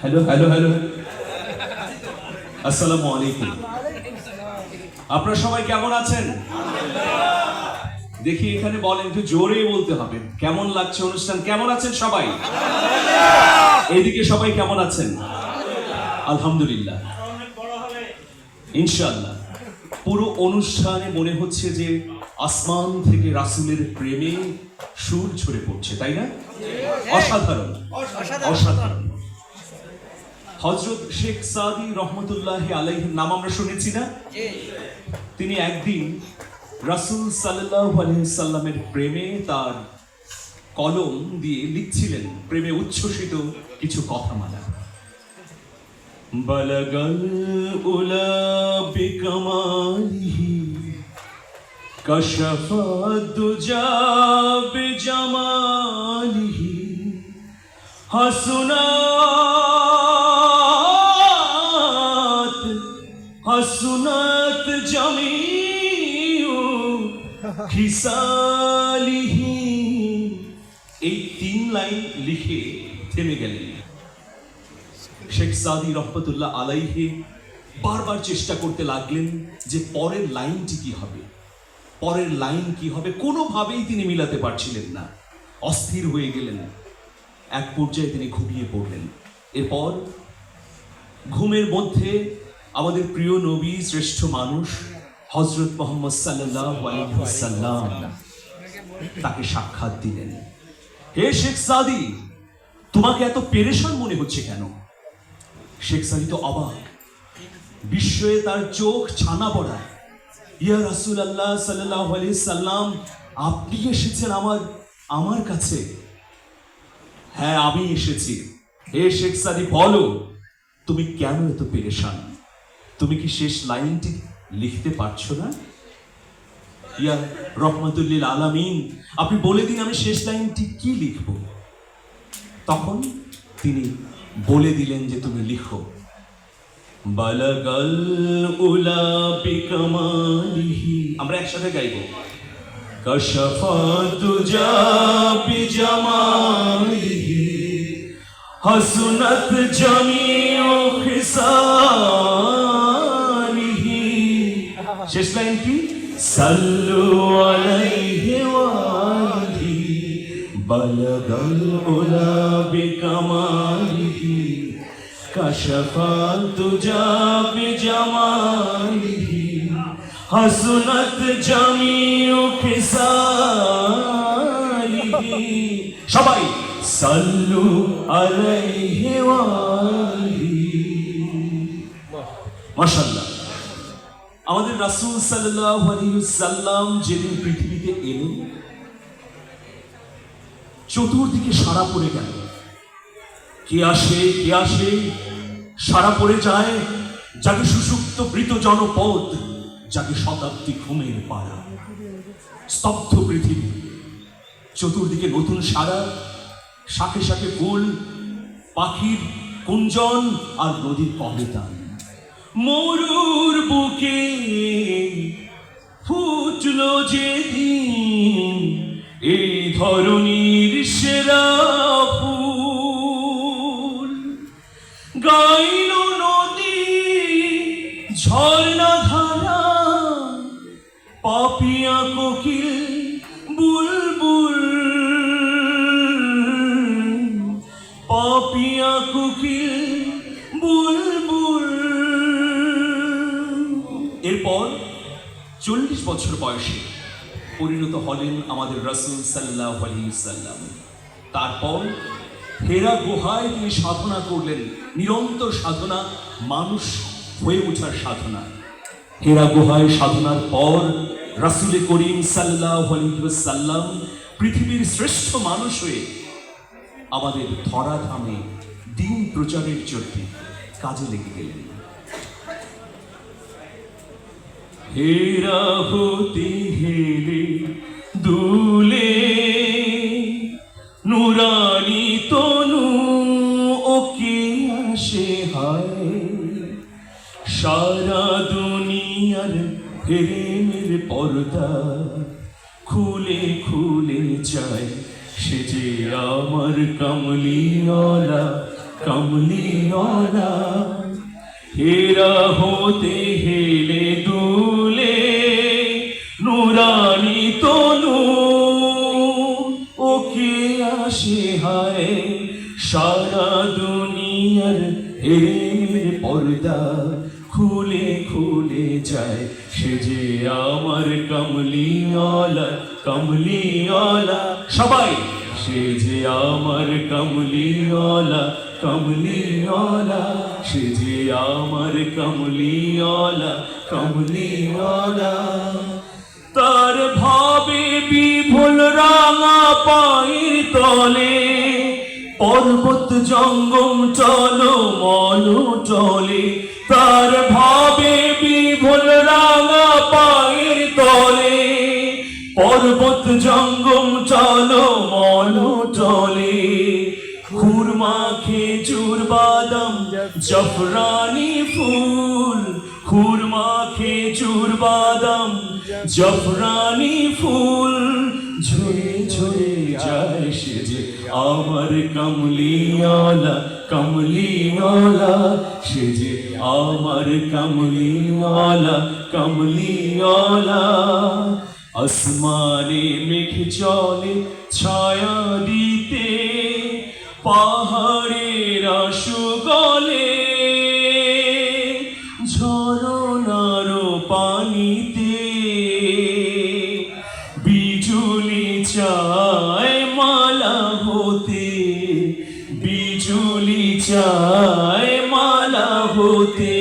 Hello hello hello আসসালামু আলাইকুম আপনারা সবাই কেমন আছেন? দেখি এখানে বলেন একটু জোরে বলতে হবে। কেমন লাগছে অনুষ্ঠান? কেমন আছেন সবাই? এইদিকে সবাই কেমন আছেন? আলহামদুলিল্লাহ। ইনশাল্লাহ পুরো অনুষ্ঠানে মনে হচ্ছে যে আসমান থেকে রাসূলের প্রেমে সুর ঝরে পড়ছে তাই না? অসাধারণ। অসাধারণ। হজরত শেখ সাদি রহমতুল্লাহ আলাইহির নাম আমরা শুনেছি না তিনি একদিন রাসূল সাল্লাল্লাহু আলাইহি সাল্লামের প্রেমে তার কলম দিয়ে লিখছিলেন প্রেমে উচ্ছ্বসিত কিছু কথামালা বলগল উলা বিকমালিহি كشف الدجى بجماله حسنات খিসালিহি। এই তিন লাইন লিখে থেমে গেলেন। শেখ সাদি রহমতুল্লাহ আলাইহে বারবার চেষ্টা করতে লাগলেন যে পরের লাইনটি কি হবে? পরের লাইন কি হবে? কোনোভাবেই তিনি মিলাতে পারছিলেন না। অস্থির হয়ে গেলেন। এক পর্যায়ে তিনি ঘুমিয়ে পড়লেন। এরপর ঘুমের মধ্যে আমাদের প্রিয় নবী, শ্রেষ্ঠ মানুষ হজরত মোহাম্মদ সাল্লাম তাকে সাক্ষাৎ দিলেন। হে শেখ সাদি, তোমাকে এত পেরেশান মনে হচ্ছে কেন? শেখ সাদি তো অবাক। বিস্ময়ে তার চোখ ছানা পড়া। ইয়া রাসুল আল্লাহ সাল্লাহ সাল্লাম আপনি এসেছেন আমার আমার কাছে। হ্যাঁ আমি এসেছি। হে শেখ সাদি, বলো, তুমি কেন এত পেরেশান? তুমি কি শেষ লাইনটি লিখতে পারছ না? ইয়া রহমতুল্লিল আলামিন, আপনি বলে দিন আমি শেষ লাইনটি কি লিখব। তখন তিনি বলে দিলেন যে তুমি লিখো আমরা একসাথে গাইব বিজামালিহি হাসনাত জামিউ খিসালিহি শেষ লাইন কি? সাল্লু আলাইহি ওয়ালি বালাগাল উলা বিকামালিহি কাশফাত তুজা বিজামালিহি হাসনাত জামিউ ফিসালিহি। সবাই সাল্লু আলাইহি ওয়ালি মাশাআল্লাহ আমাদের রাসূল সাল্লাম যেদিন পৃথিবীতে এলেন, চতুর্দিকে সারা পড়ে গেল। কে আসে কে আসে? সারা পড়ে যায় যাকে সুসুপ্ত বৃত জনপদ, যাকে শতাব্দী ঘুমের পাড়া। স্তব্ধ পৃথিবী। চতুর্দিকে নতুন সারা শাখে শাখে ফুল পাখির কুঞ্জন আর নদীর কবেতান মরুর বুকে ফুটলো যেদিন এই ধরনীর সেরা ফুল। গাইল এরপর চল্লিশ বছর বয়সে পরিণত হলেন আমাদের রসুল সাল্লাহ সাল্লাম। তারপর হেরা গুহায় তিনি সাধনা করলেন, নিরন্তর সাধনা, মানুষ হয়ে ওঠার সাধনা। হেরা গুহায় সাধনার পর রাসুলে করিম সাল্লাহ সাল্লাম পৃথিবীর শ্রেষ্ঠ মানুষ হয়ে আমাদের ধরাধামে দিন প্রচারের জন্য কাজে লেগে গেলেন। হেরা হতে হেলে দুলে নুরানি তনু ওকে আসে হায়? সারা দুনিয়ার প্রেমের পর্দা খুলে খুলে যায় সে যে আমার কমলিওয়ালা কমলিওয়ালা। হেরা হতে হেলে আসে হায়, সারা দুনিয়ার হেরের পর্দা খুলে খুলে যায়। সে যে আমার কমলিওয়ালা কমলিওয়ালা। সবাই, সে যে আমার কমলিওয়ালা কমলিওয়ালা। সে যে আমার কমলিওয়ালা কমলিওয়ালা। তার ভাবে তলে পর্বত জঙ্গম চলো, মল চলে তার ভাবে বিভুল রাঙা পায়ের তলে। পর্বত জঙ্গম চলো, মল চলে খুরমা, খেজুর, বাদাম, জফরানি ফুল। খুরমা, খেজুর, বাদাম, জফরানি ফুল। ঝরে ঝরে যায় সে যে আমার কমলিওয়ালা কমলিওয়ালা, সে যে আমার কমলিওয়ালা কমলিওয়ালা। আসমানে মেঘ চলে ছায়া দিতে, পাহাড়ের আশু গলে চায় মালা হতে, বিজুলি চায় মালা হতে,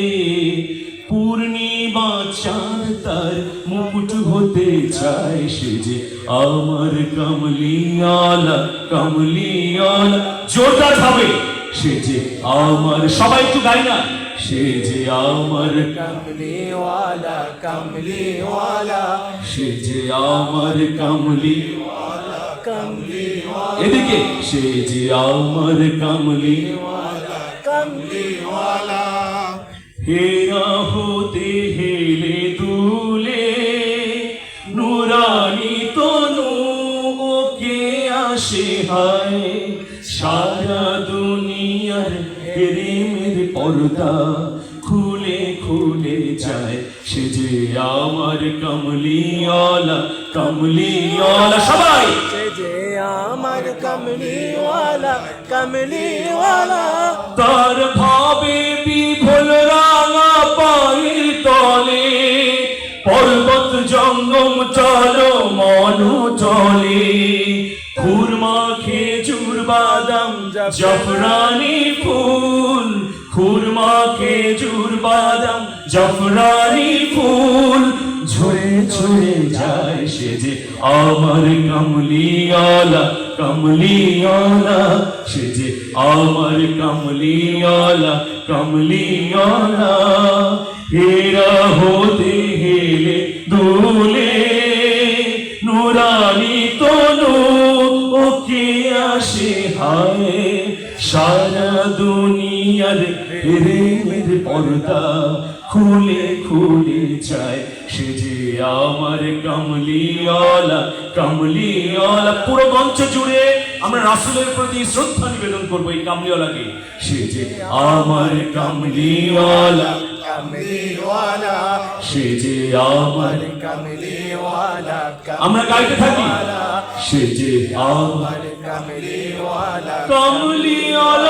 পূর্ণিমা চাঁদ তার মুকুট হতে চায় সে যে আমার কমলিয়ালা কমলিয়ালা। জোরদার ভাবে সে যে আমার, সবাই একটু গাই না। সে যে আমার কামলিওয়ালা কামলিওয়ালা। সে আমার কামলিওয়ালা। কামলিওয়ালা। এদিকে সে আমার কামলিওয়ালা। কামলিওয়ালা। হেরা হতে হেলে দুলে নুরানি তনু ওকে আসে হায়। সারা দুনিয়ার পর্দা খুলে খুলে যায়। সে যে আমার কমলিওয়ালা কমলিওয়ালা সবাই! যে আমার কমলিওয়ালা কমলিওয়ালা। তার ভাবে বিফল রাঙা পায়ের তলে পর্বত জঙ্গম চল মন চলে। খুরমা খেজুর বাদাম জাফরানি ফুল খুরমা খেজুর, বাদাম, জফরানি ফুল। ঝরে ঝরে যায় সে যে আমার কমলিওয়ালা কমলিওয়ালা। সে যে আমার কমলিওয়ালা কমলিওয়ালা। হেরা হতে হেলে দুলে, নুরানি তনু, ওকে আসে হায়। সারা দুনিয়ার প্রেমের পর্দা খুলে খুলে সে যে আমার কামলিওয়ালা কামলিওয়ালা পুরো মঞ্চ জুড়ে আমরা রাসুলের প্রতি শ্রদ্ধা নিবেদন করব এই কামলিওয়ালাকে। সে যে আমার কামলিওয়ালা সে যে আমার কামলিওয়ালা আমরা গাইতে থাকি। সে যে আমার কামলিওয়ালা। কামলিওয়ালা